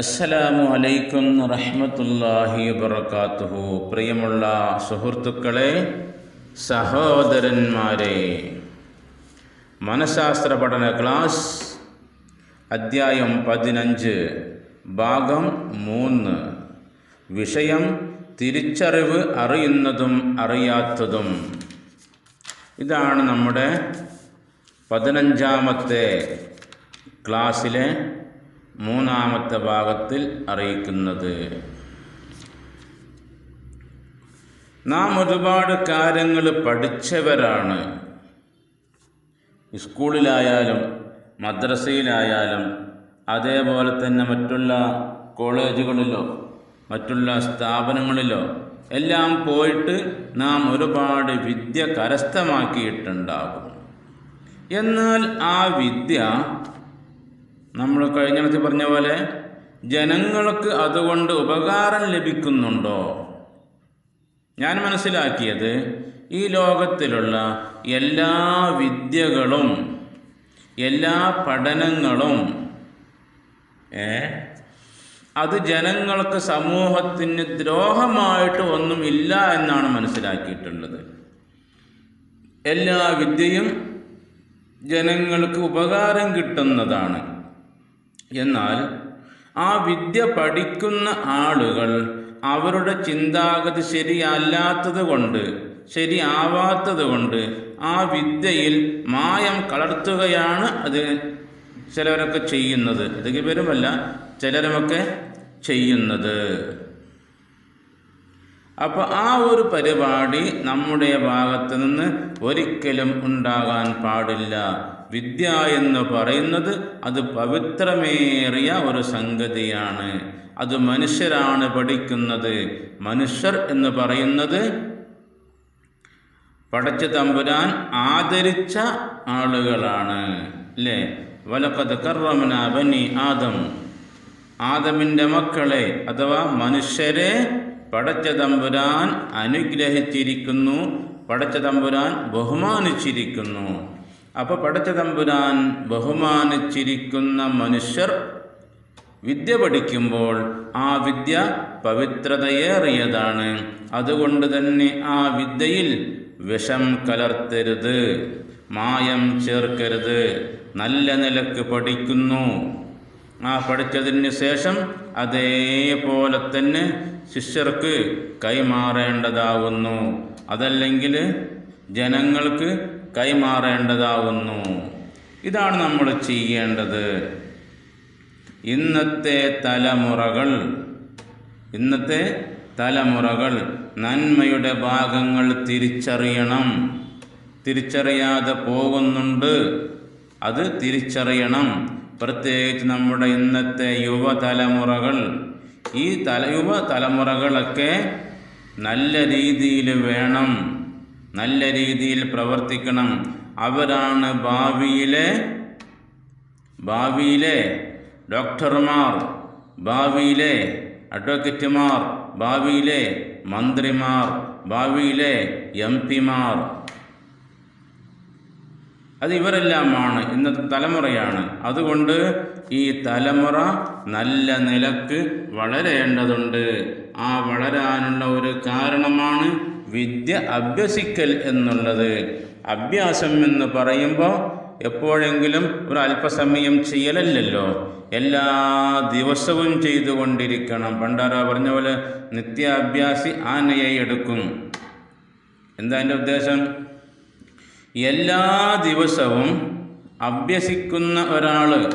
അസ്സലാമു അലൈക്കും റഹ്മത്തുല്ലാഹി വബർക്കാത്തുഹു പ്രിയമുള്ള സുഹൃത്തുക്കളെ സഹോദരന്മാരെ മനഃശാസ്ത്ര പഠന ക്ലാസ് അദ്ധ്യായം പതിനഞ്ച് ഭാഗം മൂന്ന്. വിഷയം തിരിച്ചറിവ് അറിയുന്നതും അറിയാത്തതും. ഇതാണ് നമ്മുടെ പതിനഞ്ചാമത്തെ ക്ലാസ്സിലെ മൂന്നാമത്തെ ഭാഗത്തിൽ അറിയിക്കുന്നത്. നാം ഒരുപാട് കാര്യങ്ങൾ പഠിച്ചവരാണ്. സ്കൂളിലായാലും മദ്രസയിലായാലും അതേപോലെ തന്നെ മറ്റുള്ള കോളേജുകളിലോ മറ്റുള്ള സ്ഥാപനങ്ങളിലോ എല്ലാം പോയിട്ട് നാം ഒരുപാട് വിദ്യ കരസ്ഥമാക്കിയിട്ടുണ്ടാകും. എന്നാൽ ആ വിദ്യ നമ്മൾ കഴിഞ്ഞിടത്ത് പറഞ്ഞ പോലെ ജനങ്ങൾക്ക് അതുകൊണ്ട് ഉപകാരം ലഭിക്കുന്നുണ്ടോ? ഞാൻ മനസ്സിലാക്കിയത് ഈ ലോകത്തിലുള്ള എല്ലാ വിദ്യകളും എല്ലാ പഠനങ്ങളും ഏ അത് ജനങ്ങൾക്ക് സമൂഹത്തിന് ദ്രോഹമായിട്ട് ഒന്നും ഇല്ല എന്നാണ് മനസ്സിലാക്കിയിട്ടുള്ളത്. എല്ലാ വിദ്യയും ജനങ്ങൾക്ക് ഉപകാരം കിട്ടുന്നതാണ്. എന്നാൽ ആ വിദ്യ പഠിക്കുന്ന ആളുകൾ അവരുടെ ചിന്താഗതി ശരിയല്ലാത്തത് കൊണ്ട് ശരിയാവാത്തത് കൊണ്ട് ആ വിദ്യയിൽ മായം കലർത്തുകയാണ് അത് ചിലരൊക്കെ ചെയ്യുന്നത്. അതൊക്കെ പേരുമല്ല ചിലരുമൊക്കെ ചെയ്യുന്നത്. അപ്പോൾ ആ ഒരു പരിപാടി നമ്മുടെ ഭാഗത്ത് നിന്ന് ഒരിക്കലും ഉണ്ടാകാൻ പാടില്ല. വിദ്യ എന്ന് പറയുന്നത് അത് പവിത്രമേറിയ ഒരു സംഗതിയാണ്. അത് മനുഷ്യരാണ് പഠിക്കുന്നത്. മനുഷ്യർ എന്ന് പറയുന്നത് പടച്ച തമ്പുരാൻ ആദരിച്ച ആളുകളാണ്. അല്ലേ വലക്കത് കർമ്മന ബനി ആദം. ആദമിന്റെ മക്കളെ അഥവാ മനുഷ്യരെ പടച്ച തമ്പുരാൻ അനുഗ്രഹിച്ചിരിക്കുന്നു പടച്ച തമ്പുരാൻ ബഹുമാനിച്ചിരിക്കുന്നു. അപ്പോൾ പടച്ച തമ്പുരാൻ ബഹുമാനിച്ചിരിക്കുന്ന മനുഷ്യർ വിദ്യ പഠിക്കുമ്പോൾ ആ വിദ്യ പവിത്രതയേറിയതാണ്. അതുകൊണ്ട് തന്നെ ആ വിദ്യയിൽ വിഷം കലർത്തരുത് മായം ചേർക്കരുത് നല്ല നിലയ്ക്ക് പഠിക്കുന്നു. ആ പഠിച്ചതിന് ശേഷം അതേപോലെ തന്നെ ശിഷ്യർക്ക് കൈമാറേണ്ടതാവുന്നു. അതല്ലെങ്കിൽ ജനങ്ങൾക്ക് കൈമാറേണ്ടതാകുന്നു ഇതാണ് നമ്മൾ ചെയ്യേണ്ടത്. ഇന്നത്തെ തലമുറകൾ ഇന്നത്തെ തലമുറകൾ നന്മയുടെ ഭാഗങ്ങൾ തിരിച്ചറിയണം. തിരിച്ചറിയാതെ പോകുന്നുണ്ട്. അത് തിരിച്ചറിയണം. പ്രത്യേകിച്ച് നമ്മുടെ ഇന്നത്തെ യുവതലമുറകൾ. ഈ തല യുവതലമുറകളൊക്കെ നല്ല രീതിയിൽ വേണം. നല്ല രീതിയിൽ പ്രവർത്തിക്കണം. അവരാണ് ഭാവിയിലെ ഭാവിയിലെ ഡോക്ടർമാർ ഭാവിയിലെ അഡ്വക്കേറ്റുമാർ ഭാവിയിലെ മന്ത്രിമാർ ഭാവിയിലെ എം പിമാർ. അത് ഇവരെല്ലാമാണ് ഇന്നത്തെ തലമുറയാണ്. അതുകൊണ്ട് ഈ തലമുറ നല്ല നിലയ്ക്ക് വളരേണ്ടതുണ്ട്. ആ വളരാനുള്ള ഒരു കാരണമാണ് വിദ്യ അഭ്യസിക്കൽ എന്നുള്ളത്. അഭ്യാസം എന്ന് പറയുമ്പോൾ എപ്പോഴെങ്കിലും ഒരു അല്പസമയം ചെയ്യലല്ലല്ലോ. എല്ലാ ദിവസവും ചെയ്തുകൊണ്ടിരിക്കണം. പണ്ടാരാ പറഞ്ഞ പോലെ നിത്യാഭ്യാസി ആനയെ എടുക്കും. എന്താ എന്റെ ഉദ്ദേശം? എല്ലാ ദിവസവും അഭ്യസിക്കുന്ന ഒരാൾ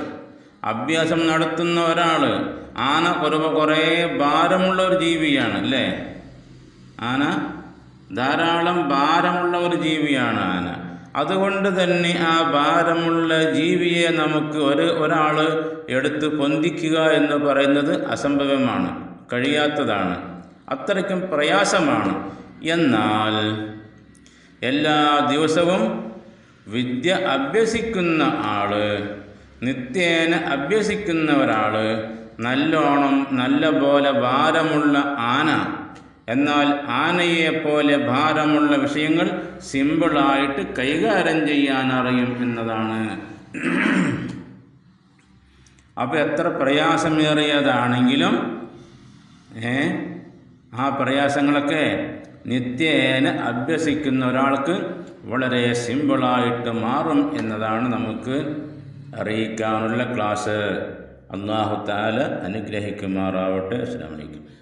അഭ്യാസം നടത്തുന്ന ഒരാൾ ആന കുറവ് കുറേ ഭാരമുള്ള ഒരു ജീവിയാണ് അല്ലേ? ആന? ധാരാളം ഭാരമുള്ള ഒരു ജീവിയാണ് ആന. അതുകൊണ്ട് തന്നെ ആ ഭാരമുള്ള ജീവിയെ നമുക്ക് ഒരു ഒരാൾ എടുത്ത് പൊന്തിക്കുക എന്ന് പറയുന്നത് അസംഭവമാണ് കഴിയാത്തതാണ് അത്രയ്ക്കും പ്രയാസമാണ്. എന്നാൽ എല്ലാ ദിവസവും വിദ്യ അഭ്യസിക്കുന്ന ആൾ നിത്യേന അഭ്യസിക്കുന്ന ഒരാൾ നല്ലോണം നല്ല പോലെ ഭാരമുള്ള ആന. എന്നാൽ ആനയെപ്പോലെ ഭാരമുള്ള വിഷയങ്ങൾ സിമ്പിളായിട്ട് കൈകാര്യം ചെയ്യാൻ അറിയും എന്നതാണ്. അപ്പോൾ എത്ര പ്രയാസമേറിയതാണെങ്കിലും ഏ ആ പ്രയാസങ്ങളൊക്കെ നിത്യേന അഭ്യസിക്കുന്ന ഒരാൾക്ക് വളരെ സിമ്പിളായിട്ട് മാറും എന്നതാണ് നമുക്ക് അറിയിക്കാനുള്ള ക്ലാസ് അള്ളാഹു താല അനുഗ്രഹിക്കുമാറാവട്ടെ. അസ്സാം വലൈക്കും